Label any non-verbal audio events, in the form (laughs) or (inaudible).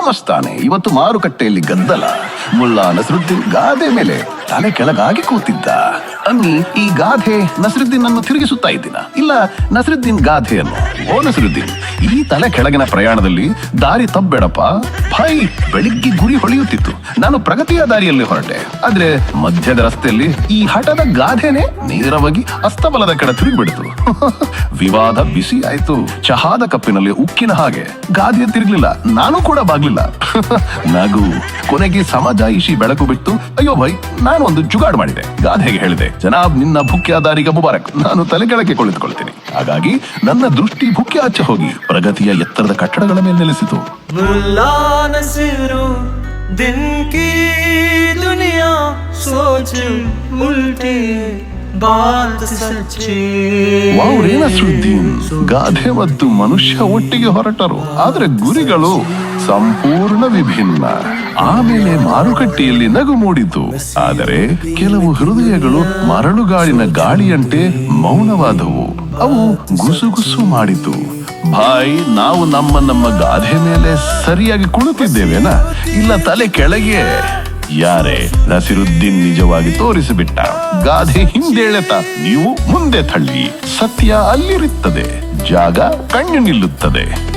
ಮಸ್ತಾನೆ ಇವತ್ತು ಮಾರುಕಟ್ಟೆಯಲ್ಲಿ ಗದ್ದಲ. ಮುಲ್ಲಾ ನಸರುದ್ದೀನ್ ಗಾದೆ ಮೇಲೆ ತಲೆ ಕೆಳಗಾಗಿ ಕೂತಿದ್ದ. ಅನ್ನಿ ಈ ಗಾಧೆ ನಸರುದ್ದೀನ್ ಅನ್ನು ತಿರುಗಿಸುತ್ತಾ ಇದ್ದೀನ? ಇಲ್ಲ, ನಸರುದ್ದೀನ್ ಗಾಧೆಯನ್ನು ಓ ನಸರುದ್ದೀನ್, ಈ ತಲೆ ಕೆಳಗಿನ ಪ್ರಯಾಣದಲ್ಲಿ ದಾರಿ ತಪ್ಪಬೇಡಪ್ಪ ಭೈ ಬೆಳಿಗ್ಗೆ ಗುರಿ ಹೊಳೆಯುತ್ತಿತ್ತು. ನಾನು ಪ್ರಗತಿಯ ದಾರಿಯಲ್ಲಿ ಹೊರಟೆ. ಆದ್ರೆ ಮಧ್ಯದ ರಸ್ತೆಯಲ್ಲಿ ಈ ಹಠದ ಗಾಧೆನೆ ನೇರವಾಗಿ ಅಸ್ತಬಲದ ಕಡೆ ತಿರುಗಿಬಿಡ್ತು. (laughs) ವಿವಾದ ಬಿಸಿ ಆಯ್ತು. ಚಹಾದ ಕಪ್ಪಿನಲ್ಲಿ ಉಕ್ಕಿನ ಹಾಗೆ. ಗಾದೆ ತಿರುಗ್ಲಿಲ್ಲ. ನಾನು ಕೂಡ ಬಾಗ್ಲಿಲ್ಲ. (laughs) ನಗು, ಕೊನೆಗೆ ಸಮಜಾಯಿಷಿ ಬೆಳಕು ಬಿಟ್ಟು, ಅಯ್ಯೋ ಭೈ ನಾನು ಒಂದು ಜುಗಾಡ್ ಮಾಡಿದೆ. ಗಾದೆಗೆ ಹೇಳಿದೆ. ಜನಾಬ್, ನಿನ್ನ ಭುಖ್ಯಾದಾರಿಗ ಮುಬಾರಕ್. ನಾನು ತಲೆ ಕೆಳಕ್ಕೆ ಕುಳಿತುಕೊಳ್ತೇನೆ. ಹಾಗಾಗಿ ನನ್ನ ದೃಷ್ಟಿ ಭುಖ್ಯ ಆಚೆ ಹೋಗಿ. ಪ್ರಗತಿಯ ಎತ್ತರದ ಕಟ್ಟಡಗಳ ಮೇಲೆ ನೆಲೆಸಿತು. ದಿನ್ ಕಿ ದುನಿಯಾ ಸೋಚ, ಉಲ್ಟಿ ಬಾತ್ ಗಾಧೆ ಮತ್ತು ಮನುಷ್ಯ ಒಟ್ಟಿಗೆ ಹೊರಟರು. ಆದರೆ ಗುರಿಗಳು ಸಂಪೂರ್ಣ ವಿಭಿನ್ನ. ಆಮೇಲೆ ಮಾರುಕಟ್ಟೆಯಲ್ಲಿ ನಗು ಮೂಡಿತು. ಆದರೆ ಕೆಲವು ಹೃದಯಗಳು ಮರಳುಗಾಳಿನ ಗಾಳಿಯಂತೆ ಮೌನವಾದವು. ಅವು ಗುಸುಗುಸು ಮಾಡಿತು. ಭಾಯ್, ನಾವು ನಮ್ಮ ನಮ್ಮ ಗಾಧೆ ಮೇಲೆ ಸರಿಯಾಗಿ ಕುಳಿತಿದ್ದೇವೆನಾ ಇಲ್ಲ, ತಲೆ ಕೆಳಗೆ. ಯಾರೇ ನಸಿರುದ್ದೀನ್ ನಿಜವಾಗಿ ತೋರಿಸಿಬಿಟ್ಟ. ಗಾಧೆ ಹಿಂದೇಳೆತ ನೀವು ಮುಂದೆ ತಳ್ಳಿ. ಸತ್ಯ ಅಲ್ಲಿರುತ್ತದೆ ಜಾಗ ಕಣ್ಣು ನಿಲ್ಲುತ್ತದೆ.